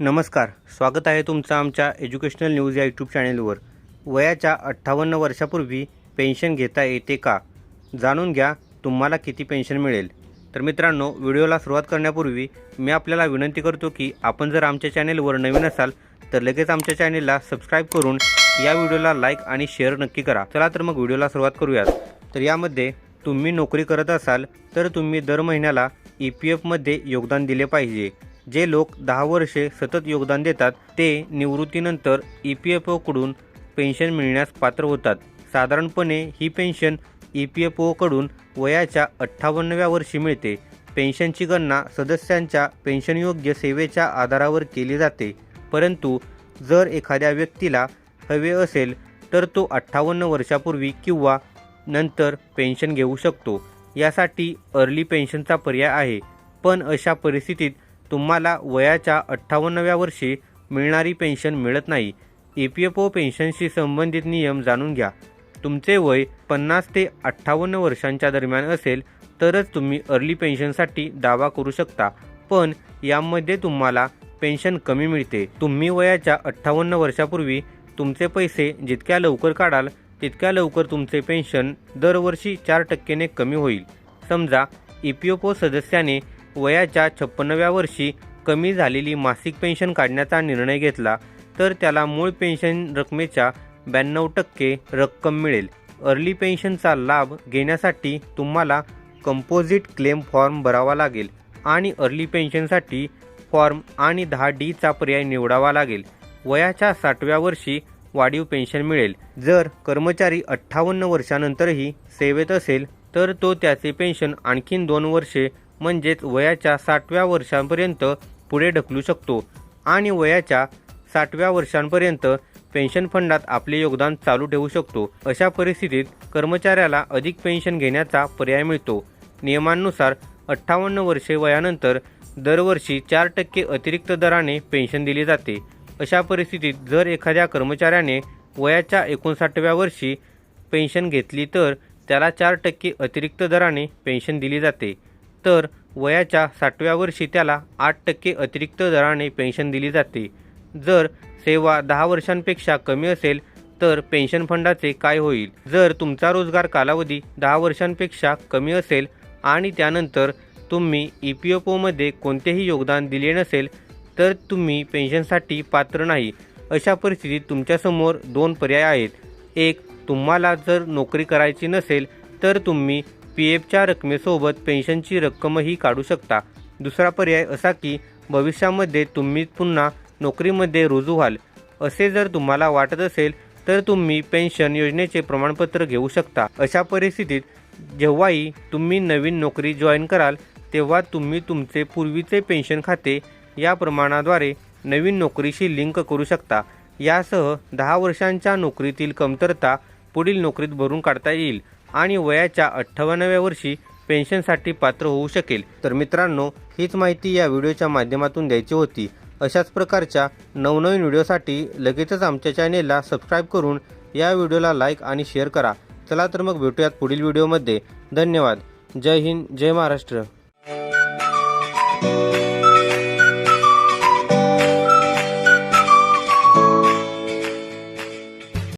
नमस्कार स्वागत आहे तुमचं आमच्या एज्युकेशनल न्यूज या यूट्यूब चॅनेलवर. वयाच्या अठ्ठावन्न वर्षापूर्वी पेन्शन घेता येते का? जाणून घ्या तुम्हाला किती पेन्शन मिळेल? तर मित्रांनो व्हिडिओला सुरुवात करण्यापूर्वी मी आपल्याला विनंती करतो की आपण जर आमच्या चॅनेलवर नवीन असाल तर लगेच आमच्या चॅनेलला सबस्क्राईब करून या व्हिडिओला लाईक आणि शेअर नक्की करा. चला तर मग व्हिडिओला सुरुवात करूयात. तर यामध्ये तुम्ही नोकरी करत असाल तर तुम्ही दर महिन्याला ई पी एफमध्ये योगदान दिले पाहिजे. जे लोक दहा वर्षे सतत योगदान देतात ते निवृत्तीनंतर ई पी एफ ओकडून पेन्शन मिळण्यास पात्र होतात. साधारणपणे ही पेन्शन ई पी एफ ओकडून वयाच्या अठ्ठावन्नव्या वर्षी मिळते. पेन्शनची गणना सदस्यांच्या पेन्शनयोग्य सेवेच्या आधारावर केली जाते. परंतु जर एखाद्या व्यक्तीला हवे असेल तर तो अठ्ठावन्न वर्षापूर्वी किंवा नंतर पेन्शन घेऊ शकतो. यासाठी अर्ली पेन्शनचा पर्याय आहे. पण अशा परिस्थितीत तुम्हाला वयाच्या अठ्ठावन्नव्या वर्षी मिळणारी पेन्शन मिळत नाही. ई पी एफ ओ पेन्शनशी संबंधित नियम जाणून घ्या. तुमचे वय पन्नास ते अठ्ठावन्न वर्षांच्या दरम्यान असेल तरच तुम्ही अर्ली पेन्शनसाठी दावा करू शकता. पण यामध्ये तुम्हाला पेन्शन कमी मिळते. तुम्ही वयाच्या अठ्ठावन्न वर्षापूर्वी तुमचे पैसे जितक्या लवकर काढाल तितक्या लवकर तुमचे पेन्शन दरवर्षी चार टक्क्याने कमी होईल. समजा ई पी एफ ओ सदस्याने वयाच्या छप्पनव्या वर्षी कमी झालेली मासिक पेन्शन काढण्याचा निर्णय घेतला तर त्याला मूळ पेन्शन रकमेच्या ब्याण्णव टक्के रक्कम मिळेल. अर्ली पेन्शनचा लाभ घेण्यासाठी तुम्हाला कंपोजिट क्लेम फॉर्म भरावा लागेल आणि अर्ली पेन्शनसाठी फॉर्म आणि दहा डीचा पर्याय निवडावा लागेल. वयाच्या साठव्या वर्षी वाढीव पेन्शन मिळेल. जर कर्मचारी अठ्ठावन्न वर्षानंतरही सेवेत असेल तर तो त्याचे पेन्शन आणखीन दोन वर्षे म्हणजेच वयाच्या साठव्या वर्षांपर्यंत पुढे ढकलू शकतो. आणि वयाच्या साठव्या वर्षांपर्यंत पेन्शन फंडात आपले योगदान चालू ठेवू शकतो. अशा परिस्थितीत कर्मचाऱ्याला अधिक पेन्शन घेण्याचा पर्याय मिळतो. नियमांनुसार अठ्ठावन्न वर्षे वयानंतर दरवर्षी चार टक्के अतिरिक्त दराने पेन्शन दिली जाते. अशा परिस्थितीत जर एखाद्या कर्मचाऱ्याने वयाच्या एकोणसाठव्या वर्षी पेन्शन घेतली तर त्याला चार टक्के अतिरिक्त दराने पेन्शन दिली जाते. तर वयाच्या साठव्या वर्षी त्याला आठ टक्के अतिरिक्त दराने पेन्शन दिली जाते. जर सेवा दहा वर्षांपेक्षा कमी असेल तर पेन्शन फंडाचे काय होईल? जर तुमचा रोजगार कालावधी दहा वर्षांपेक्षा कमी असेल आणि त्यानंतर तुम्ही ई पी एफ ओमध्ये कोणतेही योगदान दिले नसेल तर तुम्ही पेन्शनसाठी पात्र नाही. अशा परिस्थितीत तुमच्यासमोर दोन पर्याय आहेत. एक तुम्हाला जर नोकरी करायची नसेल तर तुम्ही पी एफच्या रकमेसोबत पेन्शनची रक्कमही काढू शकता. दुसरा पर्याय असा की भविष्यामध्ये तुम्ही पुन्हा नोकरीमध्ये रुजू व्हाल. असे जर तुम्हाला वाटत असेल तर तुम्ही पेन्शन योजनेचे प्रमाणपत्र घेऊ शकता. अशा परिस्थितीत जेव्हाही तुम्ही नवीन नोकरी जॉईन कराल तेव्हा तुम्ही तुमचे पूर्वीचे पेन्शन खाते या प्रमाणाद्वारे नवीन नोकरीशी लिंक करू शकता. यासह दहा वर्षांच्या नोकरीतील कमतरता पुढील नोकरीत भरून काढता येईल. आणि वयाच्या अठ्ठावन्नाव्या वर्षी पेन्शनसाठी पात्र होऊ शकेल. तर मित्रांनो हीच माहिती या व्हिडिओच्या माध्यमातून द्यायची होती. अशाच प्रकारच्या नवनवीन व्हिडिओसाठी लगेचच आमच्या चॅनेलला सबस्क्राईब करून या व्हिडिओला लाईक आणि शेअर करा. चला तर मग भेटूयात पुढील व्हिडिओमध्ये. धन्यवाद. जय हिंद जय महाराष्ट्र.